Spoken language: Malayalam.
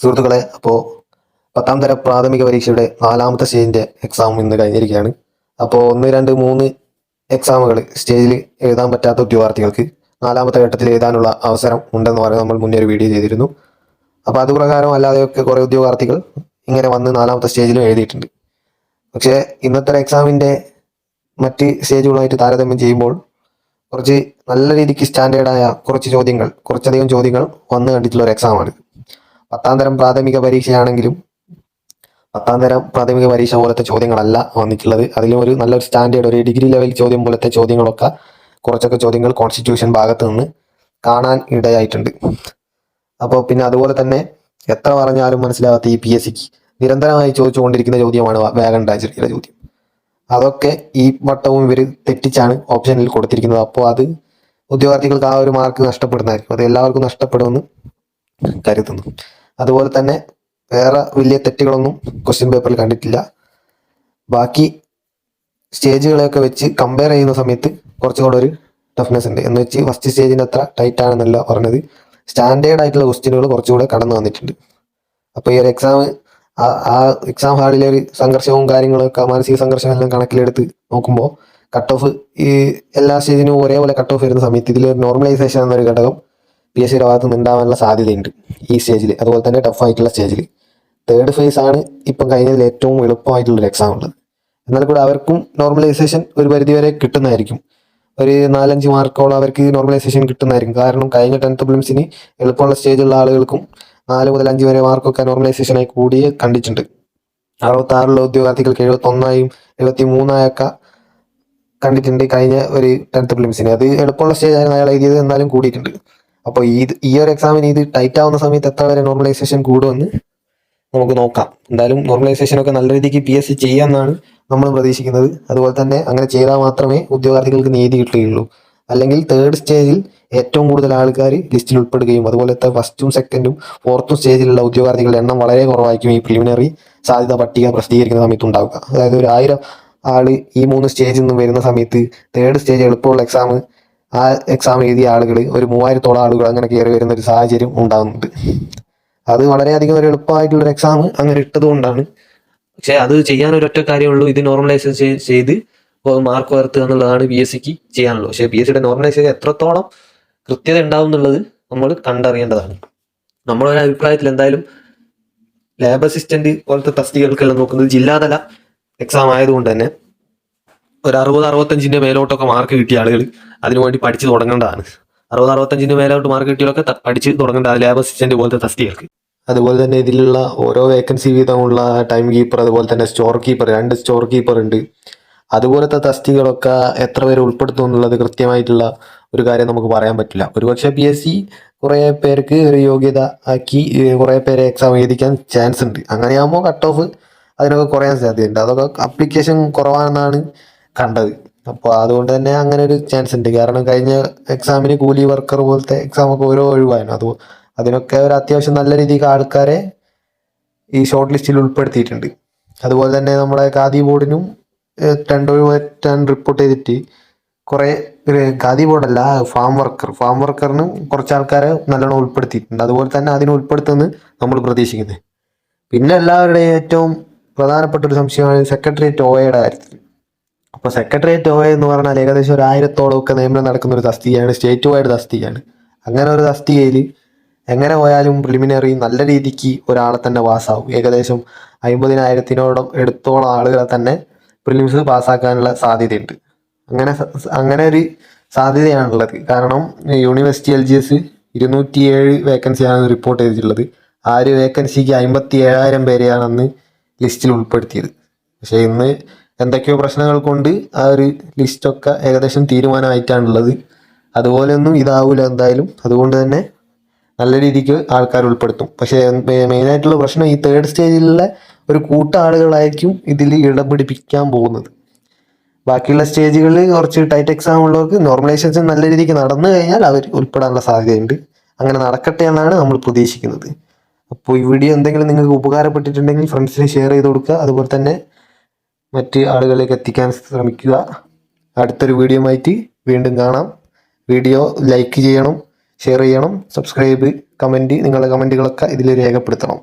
സുഹൃത്തുക്കളെ അപ്പോൾ പത്താം തരം പ്രാഥമിക പരീക്ഷയുടെ നാലാമത്തെ സ്റ്റേജിന്റെ എക്സാം ഇന്ന് കഴിഞ്ഞിരിക്കുകയാണ്. അപ്പോൾ ഒന്ന് രണ്ട് മൂന്ന് എക്സാമുകൾ സ്റ്റേജിൽ എഴുതാൻ പറ്റാത്ത ഉദ്യോഗാർത്ഥികൾക്ക് നാലാമത്തെ ഘട്ടത്തിൽ എഴുതാനുള്ള അവസരം ഉണ്ടെന്ന് പറഞ്ഞ് നമ്മൾ മുന്നേ ഒരു വീഡിയോ ചെയ്തിരുന്നു. അപ്പോൾ അതുപ്രകാരം അല്ലാതെയൊക്കെ കുറേ ഉദ്യോഗാർത്ഥികൾ ഇങ്ങനെ വന്ന് നാലാമത്തെ സ്റ്റേജിലും എഴുതിയിട്ടുണ്ട്. പക്ഷേ ഇന്നത്തെ എക്സാമിന്റെ മറ്റ് സ്റ്റേജുകളുമായിട്ട് താരതമ്യം ചെയ്യുമ്പോൾ കുറച്ച് നല്ല രീതിക്ക് സ്റ്റാൻഡേർഡായ കുറച്ച് ചോദ്യങ്ങൾ കുറച്ചധികം ചോദ്യങ്ങൾ വന്നു കണ്ടിട്ടുള്ള ഒരു എക്സാമാണ് പത്താം തരം പ്രാഥമിക പരീക്ഷയാണെങ്കിലും പത്താം തരം പ്രാഥമിക പരീക്ഷ പോലത്തെ ചോദ്യങ്ങളല്ല വന്നിട്ടുള്ളത്. അതിലും ഒരു നല്ലൊരു സ്റ്റാൻഡേർഡ് ഒരു ഡിഗ്രി ലെവൽ ചോദ്യം പോലത്തെ ചോദ്യങ്ങളൊക്കെ കുറച്ചൊക്കെ ചോദ്യങ്ങൾ കോൺസ്റ്റിറ്റ്യൂഷൻ ഭാഗത്ത് നിന്ന് കാണാൻ ഇടയായിട്ടുണ്ട്. അപ്പോൾ പിന്നെ അതുപോലെ തന്നെ എത്ര പറഞ്ഞാലും മനസ്സിലാവാത്ത ഈ പി എസ് സിക്ക് നിരന്തരമായി ചോദിച്ചുകൊണ്ടിരിക്കുന്ന ചോദ്യമാണ് വേഗം ഡാജറിയുടെ ചോദ്യം. അതൊക്കെ ഈ വട്ടവും ഇവർ തെറ്റിച്ചാണ് ഓപ്ഷനിൽ കൊടുത്തിരിക്കുന്നത്. അപ്പോൾ അത് ഉദ്യോഗാർത്ഥികൾക്ക് ആ ഒരു മാർക്ക് നഷ്ടപ്പെടുന്നതായിരിക്കും. അത് എല്ലാവർക്കും നഷ്ടപ്പെടുമെന്ന് കരുതുന്നു. അതുപോലെ തന്നെ വേറെ വലിയ തെറ്റുകളൊന്നും ക്വസ്റ്റ്യൻ പേപ്പറിൽ കണ്ടിട്ടില്ല. ബാക്കി സ്റ്റേജുകളെയൊക്കെ വെച്ച് കമ്പയർ ചെയ്യുന്ന സമയത്ത് കുറച്ചുകൂടെ ഒരു ടഫ്നെസ് ഉണ്ട്. എന്ന് വെച്ച് ഫസ്റ്റ് സ്റ്റേജിന് അത്ര ടൈറ്റ് ആണെന്നല്ല പറഞ്ഞത്. സ്റ്റാൻഡേർഡ് ആയിട്ടുള്ള ക്വസ്റ്റ്യനുകൾ കുറച്ചുകൂടെ കടന്നു വന്നിട്ടുണ്ട്. അപ്പോൾ ഈ ഒരു എക്സാം ആ എക്സാം ഹാളിലെ ഒരു സംഘർഷവും കാര്യങ്ങളൊക്കെ മാനസിക സംഘർഷം എല്ലാം കണക്കിലെടുത്ത് നോക്കുമ്പോൾ കട്ട് ഓഫ് ഈ എല്ലാ സ്റ്റേജിനും ഒരേപോലെ കട്ട് ഓഫ് വരുന്ന സമയത്ത് ഇതിൽ നോർമലൈസേഷൻ എന്നൊരു ഘടകം പി എസ് സിയുടെ ഭാഗത്ത് നിന്നുണ്ടാവാനുള്ള സാധ്യതയുണ്ട് ഈ സ്റ്റേജിൽ അതുപോലെ തന്നെ ടഫ് ആയിട്ടുള്ള സ്റ്റേജിൽ തേർഡ് ഫേസ് ആണ് ഇപ്പം കഴിഞ്ഞതിൽ ഏറ്റവും എളുപ്പമായിട്ടുള്ളൊരു എക്സാം ഉള്ളത്. എന്നാൽ കൂടെ അവർക്കും നോർമലൈസേഷൻ ഒരു പരിധിവരെ കിട്ടുന്നതായിരിക്കും. ഒരു നാലഞ്ച് മാർക്കോളം അവർക്ക് നോർമലൈസേഷൻ കിട്ടുന്നതായിരിക്കും. കാരണം കഴിഞ്ഞ ടെൻത്ത് പ്രിലിംസിന് എളുപ്പമുള്ള സ്റ്റേജുള്ള ആളുകൾക്കും നാല് മുതൽ അഞ്ച് വരെ മാർക്കൊക്കെ നോർമലൈസേഷനായി കൂടിയേ കണ്ടിട്ടുണ്ട്. അറുപത്താറിലുള്ള ഉദ്യോഗാർത്ഥികൾക്ക് എഴുപത്തൊന്നായും എഴുപത്തി മൂന്നായൊക്കെ കണ്ടിട്ടുണ്ട് കഴിഞ്ഞ ഒരു ടെൻത്ത് പ്രിലിംസിന് അത് എളുപ്പമുള്ള സ്റ്റേജ് ആയിരുന്നു അയാൾ എഴുതിയത് എന്നാലും കൂടിയിട്ടുണ്ട്. അപ്പോൾ ഈ ഈ ഒരു എക്സാമിന് ഇത് ടൈറ്റ് ആവുന്ന സമയത്ത് എത്ര വരെ നോർമലൈസേഷൻ കൂടുമെന്ന് നമുക്ക് നോക്കാം. എന്തായാലും നോർമലൈസേഷൻ ഒക്കെ നല്ല രീതിക്ക് പി എസ് സി ചെയ്യാമെന്നാണ് നമ്മൾ പ്രതീക്ഷിക്കുന്നത്. അതുപോലെ തന്നെ അങ്ങനെ ചെയ്താൽ മാത്രമേ ഉദ്യോഗാർത്ഥികൾക്ക് നീതി കിട്ടുകയുള്ളൂ. അല്ലെങ്കിൽ തേർഡ് സ്റ്റേജിൽ ഏറ്റവും കൂടുതൽ ആൾക്കാർ ലിസ്റ്റിൽ ഉൾപ്പെടുകയും അതുപോലെ അതുപോലത്തെ ഫസ്റ്റും സെക്കൻഡും ഫോർത്തും സ്റ്റേജിലുള്ള ഉദ്യോഗാർത്ഥികളുടെ എണ്ണം വളരെ കുറവായിരിക്കും ഈ പ്രിലിമിനറി സാധ്യത പട്ടിക പ്രസിദ്ധീകരിക്കുന്ന സമയത്ത് ഉണ്ടാവുക. അതായത് ഒരു ആയിരം ആൾ ഈ മൂന്ന് സ്റ്റേജിൽ നിന്നും വരുന്ന സമയത്ത് തേർഡ് സ്റ്റേജ് എളുപ്പമുള്ള എക്സാം ആ എക്സാം എഴുതിയ ആളുകൾ ഒരു മൂവായിരത്തോളം ആളുകൾ അങ്ങനെ കയറി വരുന്ന ഒരു സാഹചര്യം ഉണ്ടാകുന്നുണ്ട് അത് വളരെയധികം ഒരു എളുപ്പമായിട്ടുള്ള എക്സാം അങ്ങനെ ഇട്ടത് കൊണ്ടാണ് പക്ഷെ അത് ചെയ്യാൻ ഒരൊറ്റ കാര്യമുള്ളൂ. ഇത് നോർമലൈസേഷൻ ചെയ്ത് മാർക്ക് ഉയർത്തുക എന്നുള്ളതാണ് ബി എസ് സിക്ക് ചെയ്യാനുള്ളൂ പക്ഷേ ബി എസ് സിയുടെ നോർമലൈസേഷൻ എത്രത്തോളം കൃത്യത ഉണ്ടാവും എന്നുള്ളത് നമ്മൾ കണ്ടറിയേണ്ടതാണ്. നമ്മളൊരു അഭിപ്രായത്തിൽ എന്തായാലും ലാബ് അസിസ്റ്റന്റ് പോലത്തെ തസ്തികൾക്കെല്ലാം നോക്കുന്നത് ജില്ലാതല എക്സാം ആയതുകൊണ്ട് തന്നെ ഒരു അറുപത് അറുപത്തഞ്ചിന്റെ മേലോട്ടൊക്കെ മാർക്ക് കിട്ടിയ ആളുകൾ അതിനുവേണ്ടി പഠിച്ചു തുടങ്ങേണ്ടതാണ്. അറുപത് അറുപത്തഞ്ചിന്റെ മേലോട്ട് മാർക്ക് കിട്ടിയവരൊക്കെ ത- പഠിച്ച് തുടങ്ങേണ്ട ലാബ് അസിസ്റ്റന്റ് പോലത്തെ തസ്തികൾക്ക് അതുപോലെ തന്നെ ഇതിലുള്ള ഓരോ വേക്കൻസി വീതമുള്ള ടൈം കീപ്പർ അതുപോലെ തന്നെ സ്റ്റോർ കീപ്പർ രണ്ട് സ്റ്റോർ കീപ്പർ ഉണ്ട്. അതുപോലത്തെ തസ്തികളൊക്കെ എത്ര പേര് ഉൾപ്പെടുത്തും എന്നുള്ളത് കൃത്യമായിട്ടുള്ള ഒരു കാര്യം നമുക്ക് പറയാൻ പറ്റില്ല. ഒരുപക്ഷെ പി എസ് സി കുറേ പേർക്ക് ഒരു യോഗ്യത ആക്കി കുറേ പേരെ എക്സാം എഴുതിക്കാൻ ചാൻസ് ഉണ്ട്. അങ്ങനെയാകുമ്പോൾ കട്ട് ഓഫ് അതിനൊക്കെ കുറയാൻ സാധ്യതയുണ്ട്. അതൊക്കെ അപ്ലിക്കേഷൻ കുറവാണെന്നാണ് കണ്ടത്. അപ്പോൾ അതുകൊണ്ട് തന്നെ അങ്ങനെ ഒരു ചാൻസ് ഉണ്ട്. കാരണം കഴിഞ്ഞ എക്സാമിന് കൂലി വർക്കർ പോലത്തെ എക്സാം ഒക്കെ ഓരോ ഒഴിവായിരുന്നു. അത് അതിനൊക്കെ ഒരു അത്യാവശ്യം നല്ല രീതിക്ക് ആൾക്കാരെ ഈ ഷോർട്ട് ലിസ്റ്റിൽ ഉൾപ്പെടുത്തിയിട്ടുണ്ട്. അതുപോലെ തന്നെ നമ്മുടെ ഖാദി ബോർഡിനും രണ്ട് ഒഴിവാറ്റാൻ റിപ്പോർട്ട് ചെയ്തിട്ട് കുറേ ഖാദി ബോർഡല്ല ഫാം വർക്കർ ഫാം വർക്കറിനും കുറച്ച് ആൾക്കാരെ നല്ലോണം ഉൾപ്പെടുത്തിയിട്ടുണ്ട്. അതുപോലെ തന്നെ അതിനെ ഉൾപ്പെടുത്തുമെന്ന് നമ്മൾ പ്രതീക്ഷിക്കുന്നത് പിന്നെ എല്ലാവരുടെയും ഏറ്റവും പ്രധാനപ്പെട്ട ഒരു സംശയമാണ് സെക്രട്ടേറിയറ്റ് ഒയുടെ കാര്യത്തിൽ. അപ്പോൾ സെക്രട്ടേറിയറ്റ് ഒ എന്ന് പറഞ്ഞാൽ ഏകദേശം ഒരു ആയിരത്തോളം ഒക്കെ നിയമനം നടക്കുന്ന ഒരു തസ്തികയാണ് സ്റ്റേറ്റ് വൈഡ് തസ്തികയാണ്. അങ്ങനെ ഒരു തസ്തികയിൽ എങ്ങനെ പോയാലും പ്രിലിമിനറി നല്ല രീതിക്ക് ഒരാളെ തന്നെ പാസ്സാവും. ഏകദേശം അമ്പതിനായിരത്തിനോടം എടുത്തോളം ആളുകളെ തന്നെ പ്രിലിംസ് പാസ്സാക്കാനുള്ള സാധ്യതയുണ്ട്. അങ്ങനെ അങ്ങനെ ഒരു സാധ്യതയാണുള്ളത്. കാരണം യൂണിവേഴ്സിറ്റി എൽ ജി എസ് ഇരുന്നൂറ്റി ഏഴ് വേക്കൻസിയാണ് റിപ്പോർട്ട് ചെയ്തിട്ടുള്ളത്. ആ ഒരു വേക്കൻസിക്ക് അമ്പത്തി ഏഴായിരം പേരെയാണെന്ന് ലിസ്റ്റിൽ ഉൾപ്പെടുത്തിയത്. പക്ഷേ ഇന്ന് എന്തൊക്കെയോ പ്രശ്നങ്ങൾ കൊണ്ട് ആ ഒരു ലിസ്റ്റൊക്കെ ഏകദേശം തീരുമാനമായിട്ടാണുള്ളത്. അതുപോലെയൊന്നും ഇതാവില്ല എന്തായാലും. അതുകൊണ്ട് തന്നെ നല്ല രീതിക്ക് ആൾക്കാർ ഉൾപ്പെടുത്തും. പക്ഷേ മെയിനായിട്ടുള്ള പ്രശ്നം ഈ തേർഡ് സ്റ്റേജിലുള്ള ഒരു കൂട്ട ആളുകളായിരിക്കും ഇതിൽ ഇടം പിടിപ്പിക്കാൻ പോകുന്നത്. ബാക്കിയുള്ള സ്റ്റേജുകളിൽ കുറച്ച് ടൈറ്റ് എക്സാം ഉള്ളവർക്ക് നോർമലൈസേഷൻ നല്ല രീതിക്ക് നടന്നു കഴിഞ്ഞാൽ അവർ ഉൾപ്പെടാനുള്ള സാധ്യതയുണ്ട്. അങ്ങനെ നടക്കട്ടെ എന്നാണ് നമ്മൾ പ്രതീക്ഷിക്കുന്നത്. അപ്പോൾ ഈ വീഡിയോ എന്തെങ്കിലും നിങ്ങൾക്ക് ഉപകാരപ്പെട്ടിട്ടുണ്ടെങ്കിൽ ഫ്രണ്ട്സിന് ഷെയർ ചെയ്ത് കൊടുക്കുക. അതുപോലെ തന്നെ മറ്റ് ആളുകളിലേക്ക് എത്തിക്കാൻ ശ്രമിക്കുക. അടുത്തൊരു വീഡിയോ ആയിട്ട് വീണ്ടും കാണാം. വീഡിയോ ലൈക്ക് ചെയ്യണം ഷെയർ ചെയ്യണം സബ്സ്ക്രൈബ് കമന്റ് നിങ്ങളുടെ കമന്റുകളൊക്കെ ഇതിൽ രേഖപ്പെടുത്തണം.